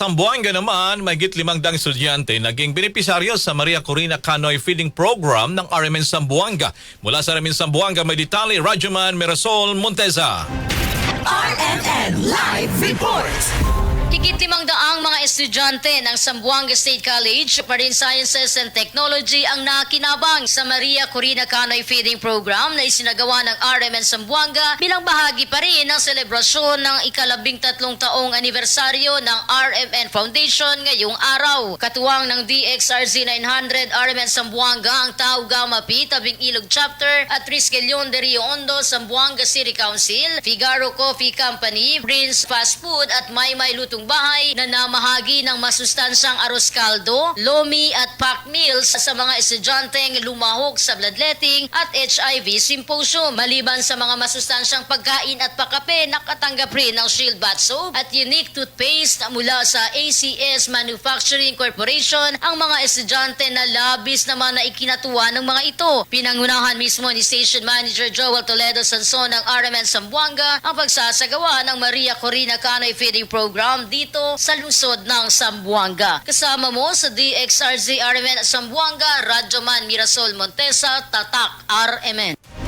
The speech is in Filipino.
Sambuanga naman, mahigit limang dang estudyante naging benepisaryo sa Maria Corina Canoy Feeding Program ng RMN Sambuanga. Mula sa RMN Sambuanga, may detalye Rajuman Mirasol Monteza. RMN Live Report. Mga estudyante ng Zamboanga State College Marine Sciences and Technology ang nakinabang sa Maria Corina Canoy Feeding Program na isinagawa ng RMN Zamboanga bilang bahagi pa rin ng selebrasyon ng ikalabing tatlong taong anibersaryo ng RMN Foundation ngayong araw. Katuwang ng DXRZ 900 RMN Zamboanga ang Tau Gamma P, Tabing Ilog Chapter at Trisquelion de Rio Hondo, Zamboanga City Council, Figaro Coffee Company, Prince Fast Food at Maymay Lutong Bahay na namahagi ng masustansyang aros kaldo, lomi at pack meals sa mga estudyanteng lumahok sa bloodletting at HIV symposium. Maliban sa mga masustansyang pagkain at pakape, nakatanggap rin ng Shield Bath Soap at unique toothpaste mula sa ACS Manufacturing Corporation ang mga estudyante na labis naman na ikinatuwa ng mga ito. Pinangunahan mismo ni Station Manager Joel Toledo Sanson ng RMN Sambuanga ang pagsasagawa ng Maria Corina Canoy Feeding Program dito sa lungsod ng Sambuanga. Kasama mo sa DXRZ RMN Sambuanga, Radyoman Mirasol Montesa, Tatak RMN.